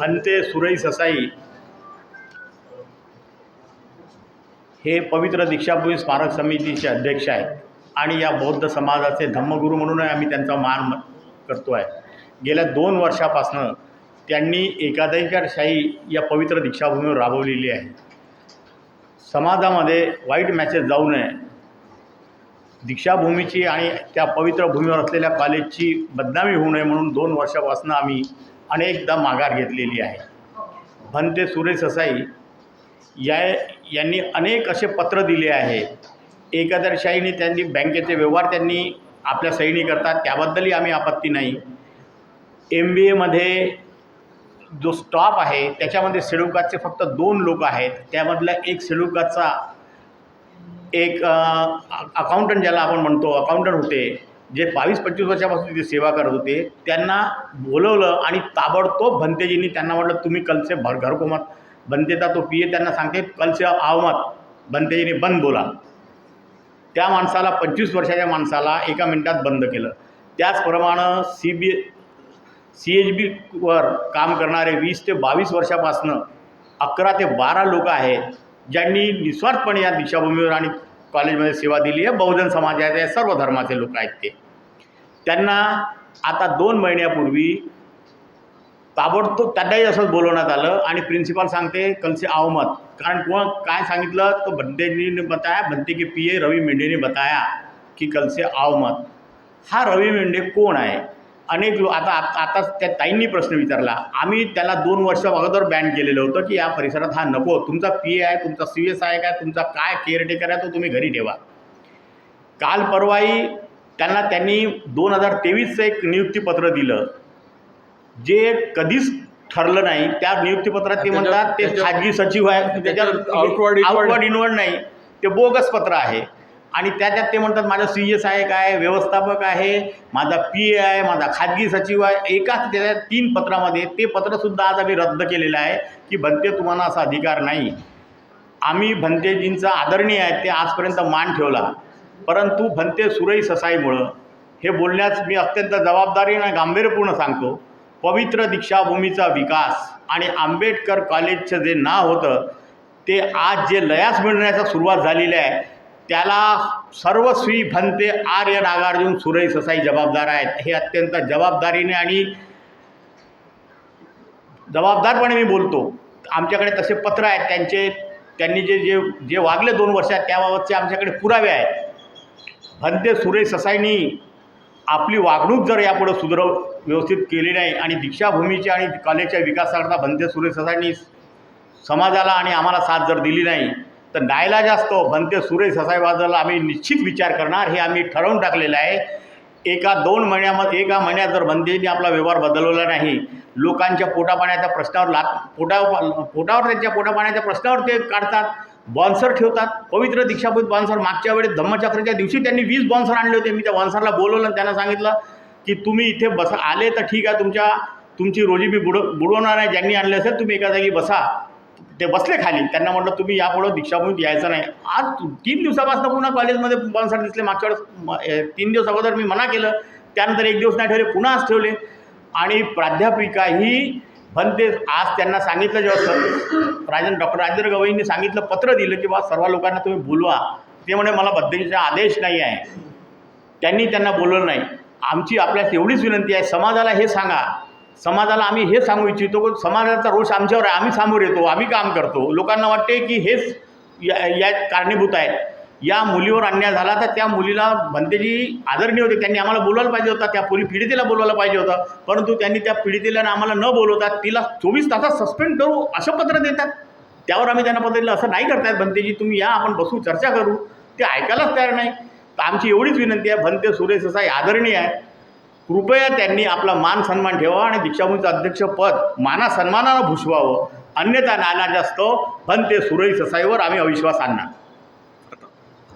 अंते सुरई ससाई. हे पवित्र दीक्षाभूमी स्मारक समितीचे अध्यक्ष आहेत. आणि या बौद्ध समाजाचे धम्मगुरू म्हणूनही आम्ही त्यांचा मान करतो आहे. गेल्या दोन वर्षापासनं त्यांनी एकाधिकारशाही या पवित्र दीक्षाभूमीवर राबवलेली आहे. समाजामध्ये वाईट मॅसेज जाऊ नये. दीक्षाभूमीची आणि त्या पवित्र भूमीवर असलेल्या कॉलेजची बदनामी होऊ नये म्हणून दोन वर्षापासून आम्ही अनेकदा माघार घेतलेली आहे. भंते सुरेश ससाई या यांनी अनेक असे पत्र दिले आहे. एकादरशाहीने त्यांनी बँकेचे व्यवहार त्यांनी आपल्या सहीने करतात त्याबद्दलही आम्ही आपत्ती नाही. एम बी एमध्ये जो स्टॉप आहे त्याच्यामध्ये सेडुकातचे फक्त दोन लोक आहेत. त्यामधला एक सेडुकातचा एक अकाउंटंट ज्याला आपण म्हणतो अकाउंटंट होते. जे बावीस पंचवीस वर्षापासून तिथे सेवा करत होते त्यांना बोलवलं आणि ताबडतोब भंतेजींनी त्यांना म्हटलं तुम्ही कलसे भर घरकोमत बनतेचा तो पी ए त्यांना सांगते कलसे आवमत बनतेजीने बंद बोला. त्या माणसाला पंचवीस वर्षाच्या माणसाला एका मिनटात बंद केलं. त्याचप्रमाणे सी बी सी एच बीवर काम करणारे वीस ते बावीस वर्षापासनं अकरा ते बारा लोक आहेत ज्यांनी निस्वार्थपणे या दीक्षाभूमीवर आणि कॉलेजमध्ये सेवा दिली आहे बहुजन समाजाचे सर्व धर्माचे लोक आहेत ते. त्यांना आता दोन महिन्यापूर्वी ताबडतोब त्यांनाही असंच बोलवण्यात आलं आणि प्रिन्सिपाल सांगते कलसे आवमत कारण कोण काय सांगितलं तो भंतेजीने बताया भंते की पी ए रवी मेंढेने बताया की कलसे आवमत हा रवी मेंढे कोण आहे? अनेक लो आता आता आता त्या ताईंनी प्रश्न विचारला. आम्ही त्याला दोन वर्ष अगोदर बॅन केलेलं होतं की या परिसरात हा नको. तुमचा पी ए आहे तुमचा सी एस आहे काय तुमचा काय केअरटेकर आहे तो तुम्ही घरी ठेवा. काल परवाही त्यांना त्यांनी दोन हजार तेवीसचं एक नियुक्तीपत्र दिलं. जे कधीच ठरलं नाही. त्या नियुक्तीपत्रात ते त्याच्यावर- म्हणतात ते त्याच्यावर- खाजगी सचिव आहे inward. आउटवर्ड इनवर्ड नाही. ते बोगस पत्र आहे. आणि त्याच्यात ते म्हणतात माझा सी एस आहे काय व्यवस्थापक आहे माझा पी ए आहे माझा खाजगी सचिव आहे. एकाच त्याच्या तीन पत्रामध्ये ते पत्रसुद्धा आज आम्ही रद्द केलेलं आहे की भंते तुम्हाला असा अधिकार नाही. आम्ही भंतेजींचा आदरणीय आहे ते आजपर्यंत मान ठेवला. परंतु भंते सुरई ससाईमुळं हे बोलण्यास मी अत्यंत जबाबदारीनं गांभीर्यपूर्ण सांगतो. पवित्र दीक्षाभूमीचा विकास आणि आंबेडकर कॉलेजचं जे नाव होतं ते आज जे लयास मिळण्याचा सुरुवात झालेली आहे त्याला सर्वस्वी भंते आर्य नागार्जुन सुरई ससाई जबाबदार आहेत. हे अत्यंत जबाबदारीने आणि जबाबदारपणे मी बोलतो. आमच्याकडे तसे पत्र आहेत. त्यांचे त्यांनी जे जे जे वागले दोन वर्षात त्याबाबतचे आमच्याकडे पुरावे आहेत. भंते सुरेश ससाईंनी आपली वागणूक जर यापुढं सुधरव व्यवस्थित केली नाही आणि दीक्षाभूमीच्या आणि कॉलेजच्या विकासाकरता भंते सुरेश ससाईंनी समाजाला आणि आम्हाला साथ जर दिली नाही तर डायला असतो बनते सुरेश ससाईबद्दल आम्ही निश्चित विचार करणार हे आम्ही ठरवून टाकलेलं आहे. एका दोन महिन्यामध्ये एका महिन्यात जर बंदेने आपला व्यवहार बदलवला नाही लोकांच्या पोटापाण्याच्या प्रश्नावर ला पोटा पोटावर त्यांच्या पोटापाण्याच्या प्रश्नावर ते काढतात बॉन्सर ठेवतात. पवित्र दीक्षाभूत बॉन्सर मागच्या वेळेस धम्मचक्राच्या दिवशी त्यांनी वीस बॉन्सर आणले होते. मी त्या बॉन्सरला बोलवलं आणि त्यांना सांगितलं की तुम्ही इथे बसा आले तर ठीक आहे तुमच्या तुमची रोजी मी बुड बुडवणार आहे ज्यांनी आणले असेल तुम्ही एका जागी बसा. ते बसले खाली. त्यांना म्हटलं तुम्ही यापुढं दीक्षाभूमीत यायचं नाही. आज तीन दिवसापासून पुन्हा कॉलेजमध्ये बॉन्सर दिसले. मागच्या वेळेस तीन दिवस अगोदर मी मना केलं. त्यानंतर एक दिवस नाही ठेवले पुन्हा आज ठेवले. आणि प्राध्यापिकाही म्हणते आज त्यांना सांगितलं जेव्हा सर राजन डॉक्टर राजेंद्र गवईंनी सांगितलं पत्र दिलं की बा सर्व लोकांना तुम्ही बोलवा. ते म्हणे मला बद्दलचा आदेश नाही आहे. त्यांनी त्यांना बोलवलं नाही. आमची आपल्यास एवढीच विनंती आहे. समाजाला हे सांगा. समाजाला आम्ही हे सांगू इच्छितो की समाजाचा रोष आमच्यावर आहे आम्ही समोर येतो आम्ही काम करतो. लोकांना वाटते की हेच या या कारणीभूत आहेत या मुलीवर अन्याय झाला तर त्या मुलीला भंतेजी आदरणीय होते. त्यांनी आम्हाला बोलवायला पाहिजे होता त्या पोली पीडितेला बोलवायला पाहिजे होतं. परंतु त्यांनी त्या पीडितेला आम्हाला न बोलवता तिला चोवीस तासात सस्पेंड करू असं पत्र देतात. त्यावर आम्ही त्यांना पत्र दिलं असं नाही करतायत भंतेजी तुम्ही या आपण बसू चर्चा करू. ते ऐकायलाच तयार नाही. तर आमची एवढीच विनंती आहे भंते सुरेश असा आदरणीय आहे. कृपया त्यांनी आपला मान सन्मान ठेवावा आणि दीक्षाभूमीचं अध्यक्षपद माना सन्मानानं भूषवावं. अन्यथा नाना जास्त ते सुरई ससाईवर आम्ही अविश्वास आणणार.